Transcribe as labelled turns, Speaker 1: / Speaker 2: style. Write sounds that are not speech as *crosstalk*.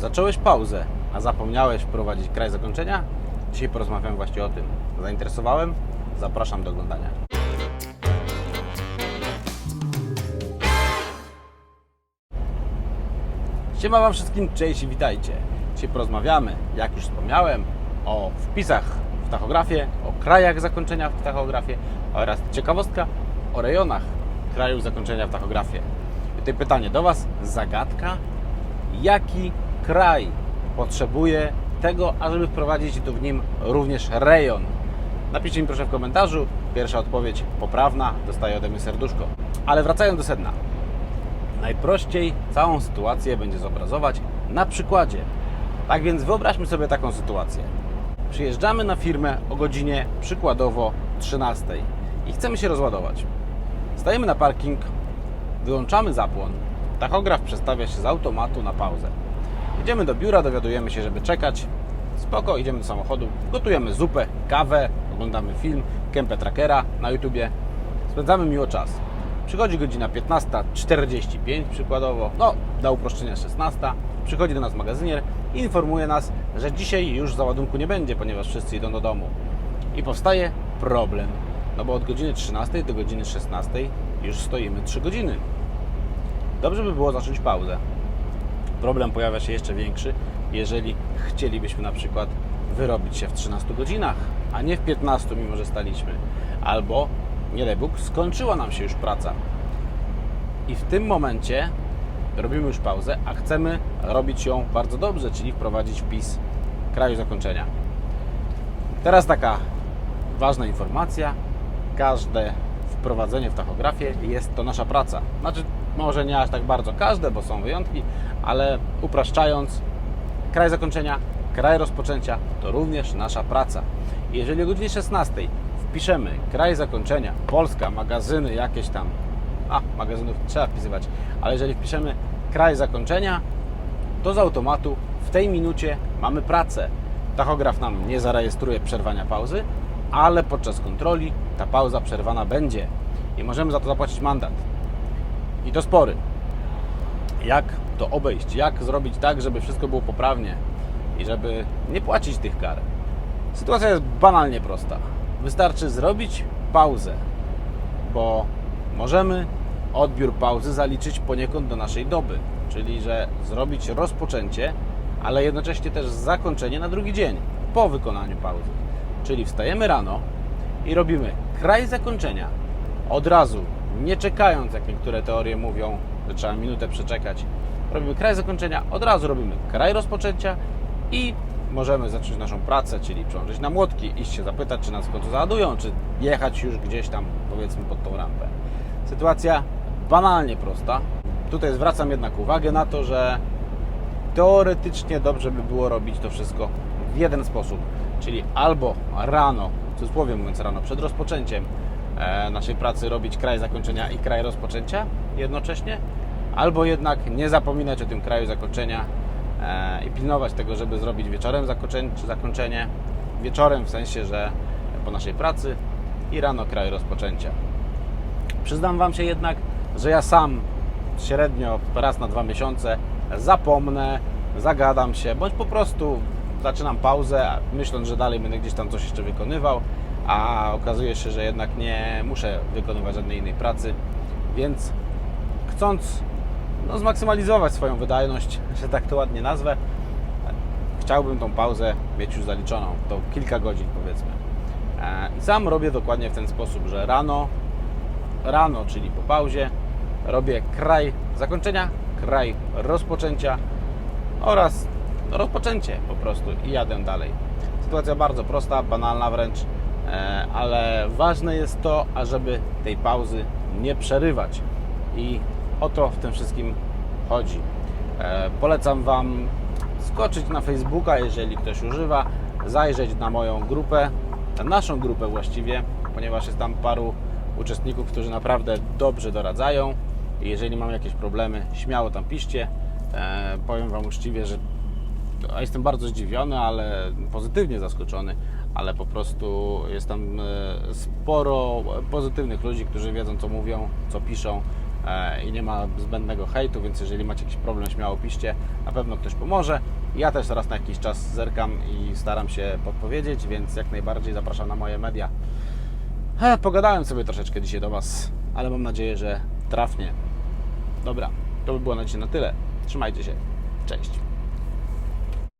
Speaker 1: Zacząłeś pauzę, a zapomniałeś wprowadzić kraj zakończenia? Dzisiaj porozmawiam właśnie o tym. Zainteresowałem? Zapraszam do oglądania. Siema Wam wszystkim, cześć i witajcie. Dzisiaj porozmawiamy, jak już wspomniałem, o wpisach w tachografie, o krajach zakończenia w tachografie oraz ciekawostka o rejonach krajów zakończenia w tachografie. I tutaj pytanie do Was, zagadka, jaki kraj potrzebuje tego, ażeby wprowadzić do w nim również rejon? Napiszcie mi proszę w komentarzu, pierwsza odpowiedź poprawna, dostaję ode mnie serduszko. Ale wracając do sedna, Najprościej całą sytuację będzie zobrazować na przykładzie. Tak więc wyobraźmy sobie taką sytuację. Przyjeżdżamy na firmę o godzinie przykładowo 13 i chcemy się rozładować. Stajemy na parking, wyłączamy zapłon, tachograf przestawia się z automatu na pauzę. Idziemy do biura, dowiadujemy się, żeby czekać. Spoko, idziemy do samochodu, gotujemy zupę, kawę, oglądamy film, kempę trackera na YouTubie. Spędzamy miło czas. Przychodzi godzina 15.45 przykładowo, no dla uproszczenia 16. Przychodzi do nas magazynier i informuje nas, że dzisiaj już załadunku nie będzie, ponieważ wszyscy idą do domu. I powstaje problem, no bo od godziny 13 do godziny 16 już stoimy 3 godziny. Dobrze by było zacząć pauzę. Problem pojawia się jeszcze większy, jeżeli chcielibyśmy na przykład wyrobić się w 13 godzinach, a nie w 15, mimo że staliśmy. Albo, nie daj Bóg, skończyła nam się już praca. I w tym momencie robimy już pauzę, a chcemy robić ją bardzo dobrze, czyli wprowadzić wpis kraju zakończenia. Teraz taka ważna informacja. Każde wprowadzenie w tachografię jest to nasza praca. Znaczy, może nie aż tak bardzo każde, bo są wyjątki, ale upraszczając, kraj zakończenia, kraj rozpoczęcia to również nasza praca. Jeżeli o godzinie 16 wpiszemy kraj zakończenia, Polska, magazyny jakieś tam, a magazynów trzeba wpisywać, ale jeżeli wpiszemy kraj zakończenia, to z automatu w tej minucie mamy pracę. Tachograf nam nie zarejestruje przerwania pauzy, ale podczas kontroli ta pauza przerwana będzie i możemy za to zapłacić mandat. I to spory. Jak to obejść? Jak zrobić tak, żeby wszystko było poprawnie i żeby nie płacić tych kar? Sytuacja jest banalnie prosta. Wystarczy zrobić pauzę, bo możemy odbiór pauzy zaliczyć poniekąd do naszej doby, czyli że zrobić rozpoczęcie, ale jednocześnie też zakończenie na drugi dzień po wykonaniu pauzy. Czyli wstajemy rano i robimy kraj zakończenia od razu, nie czekając, jak niektóre teorie mówią, że trzeba minutę przeczekać. Robimy kraj zakończenia, od razu robimy kraj rozpoczęcia i możemy zacząć naszą pracę, czyli przyłączyć na młotki, iść się zapytać, czy nas w końcu załadują, czy jechać już gdzieś tam, powiedzmy, pod tą rampę. Sytuacja banalnie prosta. Tutaj zwracam jednak uwagę na to, że teoretycznie dobrze by było robić to wszystko w jeden sposób, czyli albo rano, w cudzysłowie mówiąc rano, przed rozpoczęciem naszej pracy robić kraj zakończenia i kraj rozpoczęcia jednocześnie, albo jednak nie zapominać o tym kraju zakończenia e, i pilnować tego, żeby zrobić wieczorem zakończenie, wieczorem w sensie, że po naszej pracy i rano kraj rozpoczęcia. Przyznam Wam się jednak, że ja sam średnio raz na dwa miesiące zapomnę, zagadam się, bądź po prostu zaczynam pauzę, myśląc, że dalej będę gdzieś tam coś jeszcze wykonywał, a okazuje się, że jednak nie muszę wykonywać żadnej innej pracy, więc chcąc no, zmaksymalizować swoją wydajność, *laughs* że tak to ładnie nazwę, chciałbym tą pauzę mieć już zaliczoną, to kilka godzin powiedzmy. E, I sam robię dokładnie w ten sposób, że rano, rano, czyli po pauzie, robię kraj zakończenia, kraj rozpoczęcia oraz rozpoczęcie po prostu i jadę dalej. Sytuacja bardzo prosta, banalna wręcz, ale ważne jest to, ażeby tej pauzy nie przerywać i o to w tym wszystkim chodzi. E, Polecam Wam skoczyć na Facebooka, jeżeli ktoś używa, zajrzeć na moją grupę, na naszą grupę właściwie, ponieważ jest tam paru uczestników, którzy naprawdę dobrze doradzają. Jeżeli mam jakieś problemy, śmiało tam piszcie. E, powiem Wam uczciwie, że a jestem bardzo zdziwiony, ale pozytywnie zaskoczony, ale po prostu jest tam e, sporo pozytywnych ludzi, którzy wiedzą co mówią, co piszą e, i nie ma zbędnego hejtu, więc jeżeli macie jakiś problem, śmiało piszcie, na pewno ktoś pomoże. Ja też raz na jakiś czas zerkam i staram się podpowiedzieć, więc jak najbardziej zapraszam na moje media. E, pogadałem sobie troszeczkę dzisiaj do Was, ale mam nadzieję, że trafnie. Dobra, to by było na dzisiaj na tyle. Trzymajcie się. Cześć.